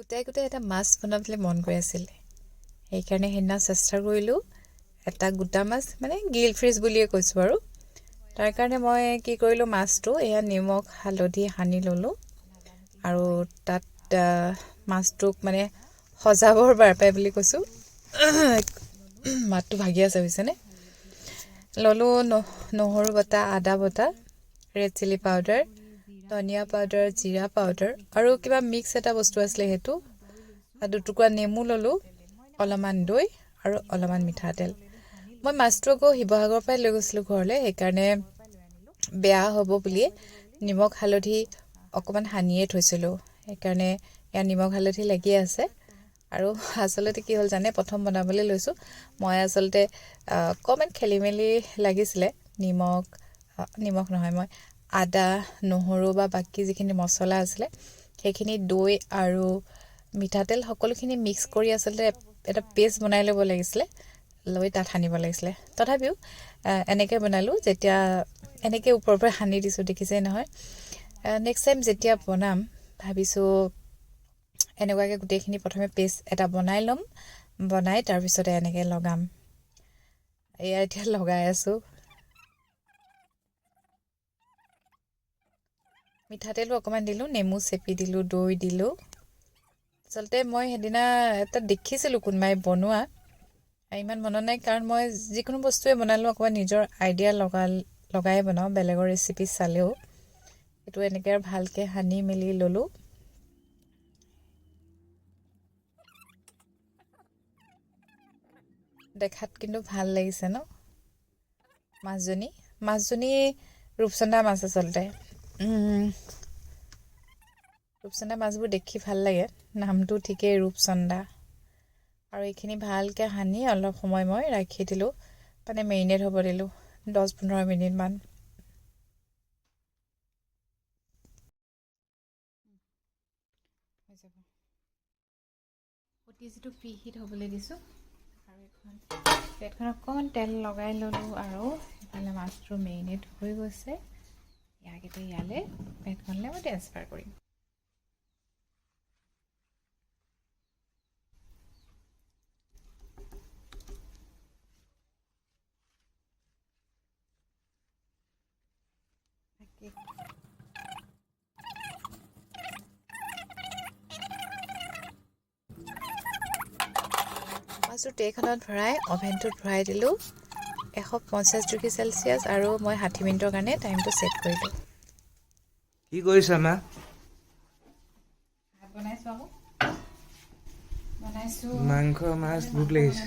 গোটাই গোটাই এটা মাছ বনাবলৈ মন গৈ আছিলে। সেইকাৰণে সেইদিনা চেষ্টা কৰিলোঁ এটা গোটা মাছ মানে গিল ফ্ৰিজ বুলিয়ে কৈছোঁ আৰু। তাৰ কাৰণে মই কি কৰিলোঁ মাছটো এয়া নিমখ হালধি সানি ল'লোঁ আৰু তাত মাছটোক মানে সজাবৰ বাৰ পাই বুলি কৈছোঁ। মাতটো ভাগি আছে বুজিছেনে? ল'লোঁ নহৰু বটা আদা বটা ৰেড চিলি পাউডাৰ ধনিয়া পাউডাৰ জিৰা পাউডাৰ আৰু কিবা মিক্স এটা বস্তু আছিলে সেইটো। দুটুকুৰা নেমু ল'লোঁ অলপমান দৈ আৰু অলপমান মিঠাতেল। মই মাছটো আকৌ শিৱসাগৰৰ পৰাই লৈ গৈছিলোঁ ঘৰলৈ সেইকাৰণে বেয়া হ'ব বুলিয়ে নিমখ হালধি অকণমান সানিয়ে থৈছিলোঁ। সেইকাৰণে ইয়াত নিমখ হালধি লাগি আছে। আৰু আচলতে কি হ'ল জানে প্ৰথম বনাবলৈ লৈছোঁ। মই আচলতে অকণমান খেলি মেলি লাগিছিলে। নিমখ নিমখ নহয় মই আদা নহৰু বা বাকী যিখিনি মছলা আছিলে সেইখিনি দৈ আৰু মিঠাতেল সকলোখিনি মিক্স কৰি আচলতে এটা পেষ্ট বনাই ল'ব লাগিছিলে লৈ তাত সানিব লাগিছিলে। তথাপিও এনেকৈ বনালোঁ যেতিয়া এনেকৈ ওপৰৰ পৰা সানি দিছোঁ দেখিছেই নহয়। নেক্সট টাইম যেতিয়া বনাম ভাবিছোঁ এনেকুৱাকৈ গোটেইখিনি প্ৰথমে পেষ্ট এটা বনাই ল'ম বনাই তাৰপিছতে এনেকৈ লগাম। এয়া এতিয়া লগাই আছোঁ। মিঠাতেলো অকণমান দিলোঁ নেমু চেপি দিলোঁ দৈ দিলোঁ। আচলতে মই সেইদিনা এটা দেখিছিলোঁ কোনোবাই বনোৱা। ইমান মনত নাই কাৰণ মই যিকোনো বস্তুৱে বনালোঁ অকণমান নিজৰ আইডিয়া লগা লগাই বনাওঁ বেলেগৰ ৰেচিপি চালেও। এইটো এনেকৈ আৰু ভালকৈ সানি মেলি ল'লোঁ। দেখাত কিন্তু ভাল লাগিছে ন? মাছজনী? মাছজনী ৰূপচন্দা মাছ আচলতে। ৰূপচন্দা মাছবোৰ দেখি ভাল লাগে। নামটো ঠিকেই ৰূপচন্দা। আৰু এইখিনি ভালকৈ সানি অলপ সময় মই ৰাখি দিলোঁ। মানে মেৰিনেট হ'ব দিলোঁ দহ পোন্ধৰ মিনিটমান যিটো প্ৰিহিট হ'বলৈ দিছোঁ আৰু এখন প্লেটখনত অকণমান তেল লগাই ল'লোঁ আৰু ইফালে মাছটো মেৰিনেট হৈ গৈছে। ആകെത്തെ ഇയാൾ মই ট্রান্সফার কৰিম মাছটো ট্ৰেখনত ভৰাই অ'ভেনটোত ভৰাই দিলোঁ। এশ পঞ্চাছ ডিগ্ৰী চেলচিয়াছ আৰু মই ষাঠি মিনিটৰ কাৰণে টাইমটো ছেট কৰিলোঁ। কি কৰিছা মা? বনাইছোঁ বনাইছোঁ। মাংস মাছ ভোক লাগিছে।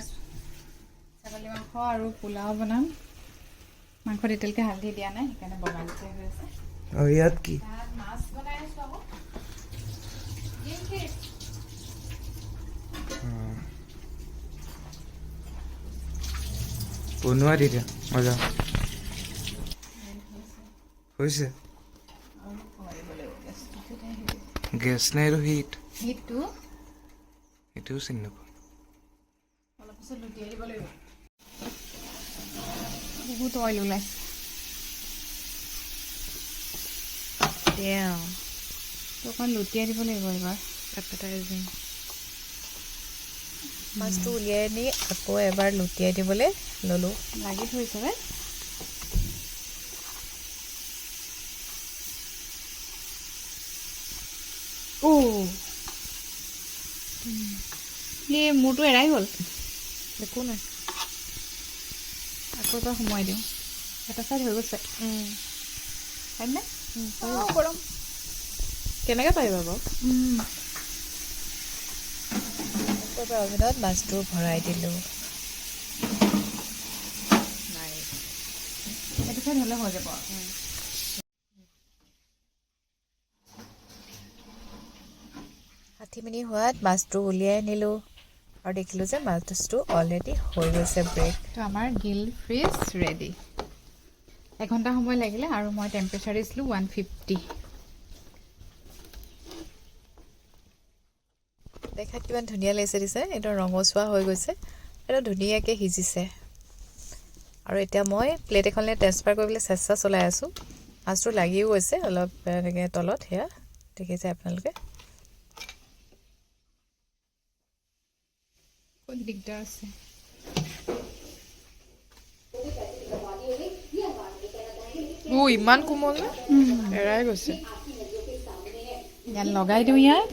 ছাগলী মাংস আৰু পোলাও বনাম। মাংসত এতিয়ালৈকে হালধি দিয়া নাই সেইকাৰণে বগা নিচিনা হৈ আছে আৰু ইয়াত কি? অনুয়ারি রে মজা। হয়েছে? গেছ নাই আৰু হিট। হিটটো এইটোও চিনি নাপাওঁ বহুত অইল ওলাইছে। তেওঁ অকণ লুটিয়াই দিব লাগিব এইবাৰ। এডভাৰটাইজিং মাছটো উলিয়াই নি আকৌ এবাৰ লুটিয়াই দিবলৈ ল'লোঁ। লাগি ধৰিছে বে অ' মূৰটো এৰাই গ'ল। একো নাই। আকৌ এবাৰ সোমোৱাই দিওঁ। এটা চাইড হৈ গৈছে। অঁ, গৰম। কেনেকৈ পাৰিবা বাৰু? এবাৰ অভেনত মাছটো ভৰাই দিলোঁ। নাই। এইটো চাইড হ'লে হৈ যাব। ষাঠি মিনিট হোৱাত মাছটো উলিয়াই আনিলোঁ আৰু দেখিলোঁ যে মাছটো অলৰেডি হৈ গৈছে ব্ৰেক তো আমাৰ গিল ফ্ৰিজ ৰেডি এঘণ্টা সময় লাগিলে আৰু মই টেম্পাৰেচাৰ দিছিলোঁ ওৱান ফিফটি দেখাত কিমান ধুনীয়া লাগিছে দিছে এইটো ৰঙচুৱা হৈ গৈছে। এইটো ধুনীয়াকৈ সিজিছে। আৰু এতিয়া মই প্লেট এখনলৈ ট্ৰেন্সফাৰ কৰিবলৈ চেষ্টা চলাই আছোঁ। মাছটো লাগিও গৈছে অলপ এনেকৈ তলত সেয়া। দেখিছে আপোনালোকে। দিগদাৰ আছে। ও ইমান কোমল এৰাই গৈছে। ইয়াত লগাই দিওঁ ইয়াত।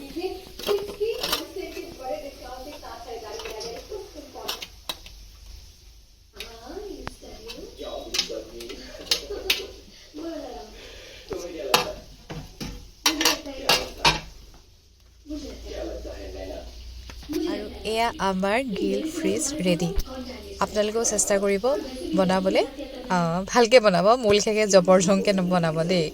এয়া আমাৰ গ্ৰিল ফ্ৰিজ ৰেডি আপোনালোকেও চেষ্টা কৰিব বনাবলৈ। ভালকৈ বনাব, মূল জবৰ জবৰঝংকৈ নবনাব দেই।